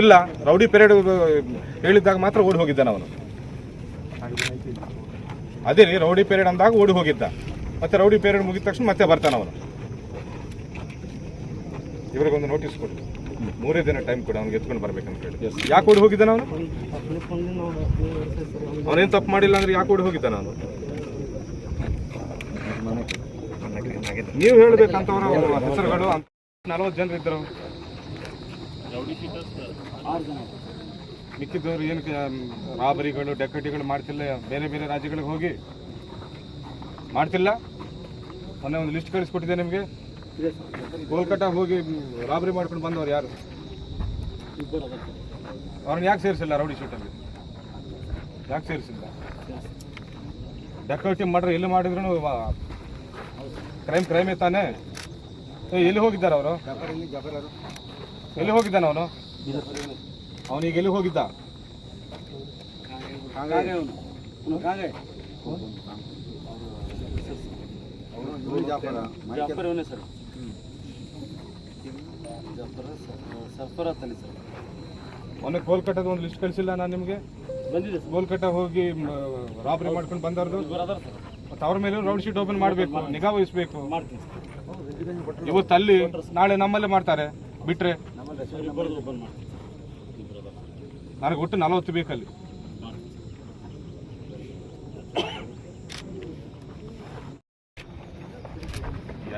ಇಲ್ಲ rowdy parade ಹೇಳಿದ್ದಾಗ ಮಾತ್ರ ಓಡಿ ಹೋಗಿದ್ದಾನೆ ಅವನು. ಅದೇ ರೀ ರೌಡಿ ಪೆರೇಡ್ ಅಂದಾಗ ಓಡಿ ಹೋಗಿದ್ದ. ಮತ್ತೆ ರೌಡಿ ಪೆರೇಡ್ ಮುಗಿದ ತಕ್ಷಣ ಮತ್ತೆ ಬರ್ತಾನೆ ಅವನು. ಇವ್ರಿಗೊಂದು ನೋಟಿಸ್ ಕೊಡು. ಮೂರೇ ದಿನ ಟೈಮ್ ಕೊಡು ಅವ್ನಿಗೆ ಎತ್ಕೊಂಡು ಬರ್ಬೇಕಂತ ಹೇಳಿ. ಯಾಕೆ ಓಡಿ ಹೋಗಿದ್ದಾನ ಅವನು? ಅವನೇನು ತಪ್ಪು ಮಾಡಿಲ್ಲ ಅಂದ್ರೆ ಯಾಕೆ ಓಡಿ ಹೋಗಿದ್ದಾನ ಅವನು? ನೀವು ಹೇಳ್ಬೇಕಂತವ್ರ ಹೆಸರುಗಳು ನಲವತ್ತು ನಲವತ್ತು ಇದ್ದರು ಮಿಕ್ಕಿದ್ದವರು ಏನು ರಾಬರಿಗಳು ಡೆಕಟಿಗಳು ಮಾಡ್ತಿಲ್ಲ ಬೇರೆ ಬೇರೆ ರಾಜ್ಯಗಳಿಗೆ ಹೋಗಿ ಮಾಡ್ತಿಲ್ಲ? ಮೊನ್ನೆ ಒಂದು ಲಿಸ್ಟ್ ಕಳಿಸ್ಕೊಟ್ಟಿದೆ ನಿಮಗೆ. ಕೋಲ್ಕತ್ತಾ ಹೋಗಿ ರಾಬರಿ ಮಾಡ್ಕೊಂಡು ಬಂದವ್ರು ಯಾರು? ಅವ್ರನ್ನ ಯಾಕೆ ಸೇರಿಸಿಲ್ಲ ರೌಡಿ ಶೂಟಲ್ಲಿ ಯಾಕೆ ಸೇರಿಸಿಲ್ಲ? ಡೆಕೋರೇಟಿವ್ ಮಾಡ್ರೆ ಎಲ್ಲಿ ಮಾಡಿದ್ರು ಕ್ರೈಮ್ ಕ್ರೈಮೇ ತಾನೇ? ಎಲ್ಲಿ ಹೋಗಿದ್ದಾರೆ ಅವರು? ಎಲ್ಲಿ ಹೋಗಿದ್ದಾನ ಅವನು? ಅವನಿಗೆ ಎಲ್ಲಿ ಹೋಗಿದ್ದ? ಅವನಿಗೆ ಕೋಲ್ಕಟ್ಟದ ಒಂದು ಲಿಸ್ಟ್ ಕಳಿಸಿಲ್ಲ ನಾನು ನಿಮಗೆ? ಕೋಲ್ಕತ್ತಾ ಹೋಗಿ ರಾಬರಿ ಮಾಡ್ಕೊಂಡು ಬಂದವ್ರದ್ದು ಮತ್ತೆ ಅವ್ರ ಮೇಲೆ ರೌಂಡ್ ಶೀಟ್ ಓಪನ್ ಮಾಡಬೇಕು ನಿಗಾ ವಹಿಸ್ಬೇಕು. ಇವತ್ತು ಅಲ್ಲಿ ನಾಳೆ ನಮ್ಮಲ್ಲೇ ಮಾಡ್ತಾರೆ. ಬಿಟ್ರೆ ನನಗೆ ಒಟ್ಟು ನಲವತ್ತು ಬೇಕಲ್ಲಿ.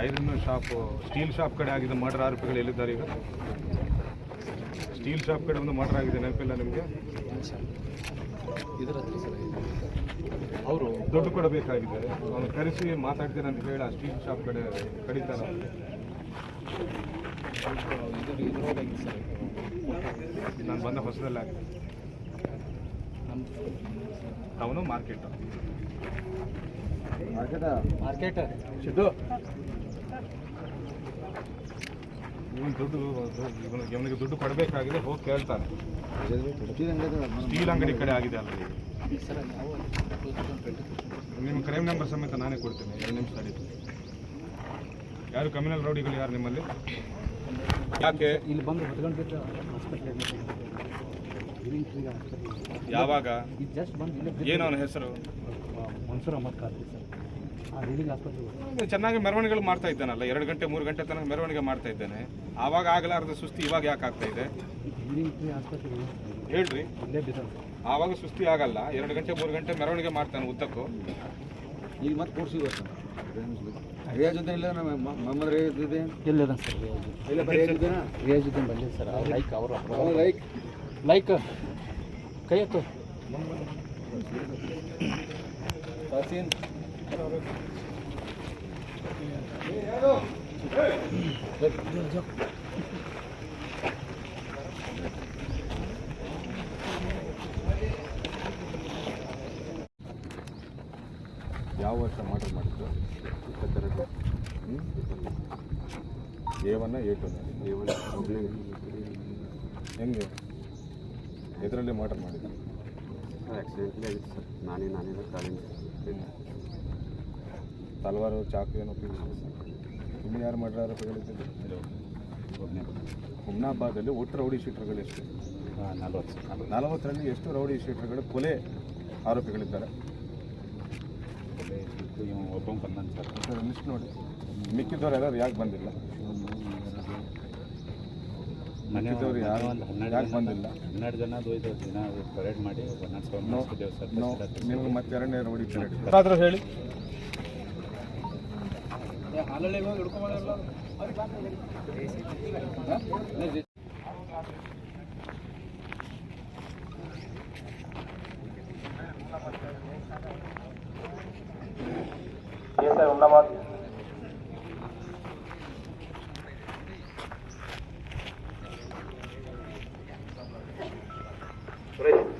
ಐರನ್ ಶಾಪ್, ಸ್ಟೀಲ್ ಶಾಪ್ ಕಡೆ ಆಗಿದೆ ಮರ್ಡರ್ ಆರೋಪಿಗಳು ಎಲ್ಲಿದ್ದಾರೆ ಈಗ? ಸ್ಟೀಲ್ ಶಾಪ್ ಕಡೆ ಒಂದು ಮರ್ಡರ್ ಆಗಿದೆ, ನೆನಪಿಲ್ಲ ನಿಮಗೆ? ಅವರು ದುಡ್ಡು ಕೊಡಬೇಕಾಗಿದೆ ಅವನು ಕರೆಸಿ ಮಾತಾಡ್ತೀರಂತ ಅಂತ ಹೇಳಿ ಆ ಸ್ಟೀಲ್ ಶಾಪ್ ಕಡೆ ಕಡಿತಾರೆ ನಾನು ಬಂದ ಹೊಸದಲ್ಲ. ಅವನು ಮಾರ್ಕೆಟ್ ಮಾರ್ಕೆಟ್ ಸಿದ್ದು. ಇವನು ದುಡ್ಡು ಇವನಿಗೆ ಇವನಿಗೆ ದುಡ್ಡು ಕೊಡಬೇಕಾಗಿದೆ ಹೋಗಿ ಕೇಳ್ತಾನೆ. ಸ್ಟೀಲ್ ಅಂಗಡಿ ಕಡೆ ಆಗಿದೆ ಅಲ್ಲ ನಿಮ್ಮ ಕ್ರೈಮ್ ನಂಬರ್ ಸಮೇತ ನಾನೇ ಕೊಡ್ತೇನೆ ಎರಡು ನಿಮಿಷ ತಡೀತು ಯಾರು ಕಮ್ಯುನಲ್ ರೌಡಿಗಳು ಯಾರು ನಿಮ್ಮಲ್ಲಿ? ಯಾಕೆ? ಇಲ್ಲಿ ಬಂದು ಯಾವಾಗ? ಏನೋ ಜಸ್ಟ್ ಬಂದು ಏನು ಅವನ ಹೆಸರು? ಮನ್ಸೂರ್ ಅಹಮದ್ ಖಾದ್ರಿ ಸರ್. ಚೆನ್ನಾಗಿ ಮೆರವಣಿಗೆಗಳು ಮಾಡ್ತಾ ಇದ್ದಾನಲ್ಲ ಎರಡು ಗಂಟೆ ಮೂರು ಗಂಟೆ ತನಕ ಮೆರವಣಿಗೆ ಮಾಡ್ತಾ ಇದ್ದಾನೆ. ಆವಾಗ ಆಗಲಾರದ ಸುಸ್ತಿ ಇವಾಗ ಯಾಕೆ ಆಗ್ತಾ ಇದೆ? ಹೇಳ್ರಿ. ಆವಾಗ ಸುಸ್ತಿ ಆಗಲ್ಲ ಎರಡು ಗಂಟೆ ಮೂರು ಗಂಟೆ ಮೆರವಣಿಗೆ ಮಾಡ್ತಾನೆ ಉದ್ದಕ್ಕೂ. ಈಗ ಮತ್ತೆ ಕೂರ್ಸಿ ಬರ್ತಾನೆ ರಿಯಾಜ್ ಜೊತೆ ಇಲ್ಲ ನಮ್ಮ ಮೊಹಮ್ಮದ್ ರಿಯಾಜ್ ಇದೆ ಇಲ್ಲ ಸರ್ ರಿಯಾಜ್ ಇಲ್ಲ ಬರೀ ರಿಯಾಜ್ ಇದ್ದಾನ? ಬಂದಿಲ್ಲ ಸರ್ ಅವ್ರು ಲೈಕ್ ಅವರು ಅವ್ರು ಲೈಕ್ ಲೈಕ್ ಕೈ ಎತ್ತು. ತಾಸೀನ್ ಯಾವ ವರ್ಷ ಮಾಡಲ್ ಮಾಡಿದ್ದು? ಇಪ್ಪತ್ತೆರಡು. ಎ ಒನ್ನ ಎ ಟು ಹೆಂಗೆ? ಇದರಲ್ಲಿ ಮಾಡಲ್ ಮಾಡಿದ್ದು? ಆಕ್ಸಿಡೆಂಟ್ಲಿ ಆಗಿತ್ತು ಸರ್. ನಾನೇ ನಾನೇ ಕಾಲಿಂದ ತಲವಾರು ಚಾಕು ಏನು ಉಪಯೋಗಿಸಿದ್ರು ಸರ್. ಇನ್ನು ಯಾರು ಮಾಡ್ರ ಆರೋಪಿಗಳಿದ್ದು ಹುಮ್ನಾಬಾದಲ್ಲಿ ಒಟ್ಟು ರೌಡಿ ಶೀಟರ್ಗಳು ಎಷ್ಟು? ನಲವತ್ತು. ನಲವತ್ತರಲ್ಲಿ ಎಷ್ಟು ರೌಡಿ ಶೀಟರ್ಗಳು? ಕೊಲೆ ಆರೋಪಿಗಳಿದ್ದಾರೆ. ಒಬ್ಬ ಬಂದಾನೆ ಸರ್. ಲಿಸ್ಟ್ ನೋಡಿ. ಮಿಕ್ಕಿದವ್ರು ಯಾರು ಯಾಕೆ ಬಂದಿಲ್ಲ? ಮಿಕ್ಕಿದವ್ರು ಯಾರು ಯಾಕೆ ಬಂದಿಲ್ಲ? ಹನ್ನೆರಡು ಜನ ಇದು ದಿನ ಪರೇಡ್ ಮಾಡಿ ಒಂದೊಂದು ಸಾವಿರ ನೋ ಮಾಡಿಸಿದ್ದೇವೆ ಸರ್ ನೋ ನಿಮ್ಗೆ ಮತ್ತೆ ಎರಡನೇ ರೌಡಿ చేసే ఉన్నామా Right.